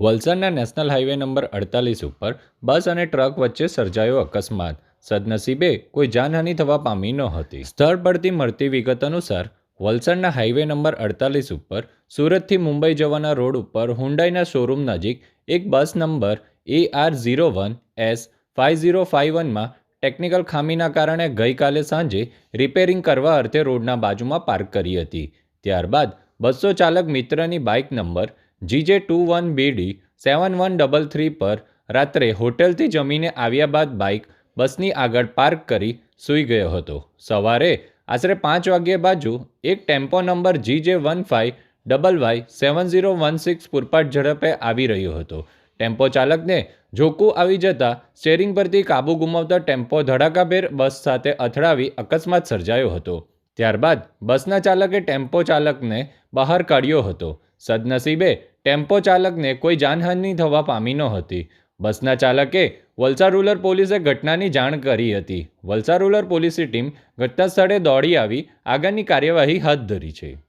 વલસાડના national highway number અડતાલીસ ઉપર બસ અને ટ્રક વચ્ચે સર્જાયો અકસ્માત. સદનસીબે કોઈ જાનહાનિ થવા પામી ન હતી. સ્થળ પરથી મળતી વિગત અનુસાર, વલસાડના હાઈવે નંબર અડતાલીસ ઉપર સુરતથી મુંબઈ જવાના રોડ ઉપર હુન્ડાઈના શોરૂમ નજીક એક bus number A R zero one S five zero five વનમાં ટેકનિકલ ખામીના કારણે ગઈકાલે સાંજે રિપેરિંગ કરવા અર્થે રોડના બાજુમાં પાર્ક કરી હતી. ત્યારબાદ બસો ચાલક મિત્રની bike number GJ two one BD seven one double three પર રાત્રે હોટેલથી જમીને આવ્યા બાદ બાઇક બસની આગળ પાર્ક કરી સૂઈ ગયો હતો. સવારે આશરે પાંચ વાગ્યે બાજુ એક tempo number GJ one five double Y seven zero one six પૂરપાટ ઝડપે આવી રહ્યો હતો. ટેમ્પો ચાલકને ઝોકું આવી જતાં સ્ટેરિંગ પરથી કાબુ ગુમાવતા ટેમ્પો ધડાકાભેર બસ સાથે અથડાવી અકસ્માત સર્જાયો હતો. ત્યારબાદ બસના ચાલકે ટેમ્પો ચાલકને બહાર કાઢ્યો હતો. સદનસીબે ટેમ્પો ચાલકને કોઈ જાનહાનિ થવા પામી નહોતી. બસના ચાલકે વલસાડ રૂરલ પોલીસે ઘટનાની જાણ કરી હતી. વલસાડ રૂરલ પોલીસની ટીમ ઘટના સ્થળે દોડી આવી. આગળની કાર્યવાહી હાથ ધરી છે.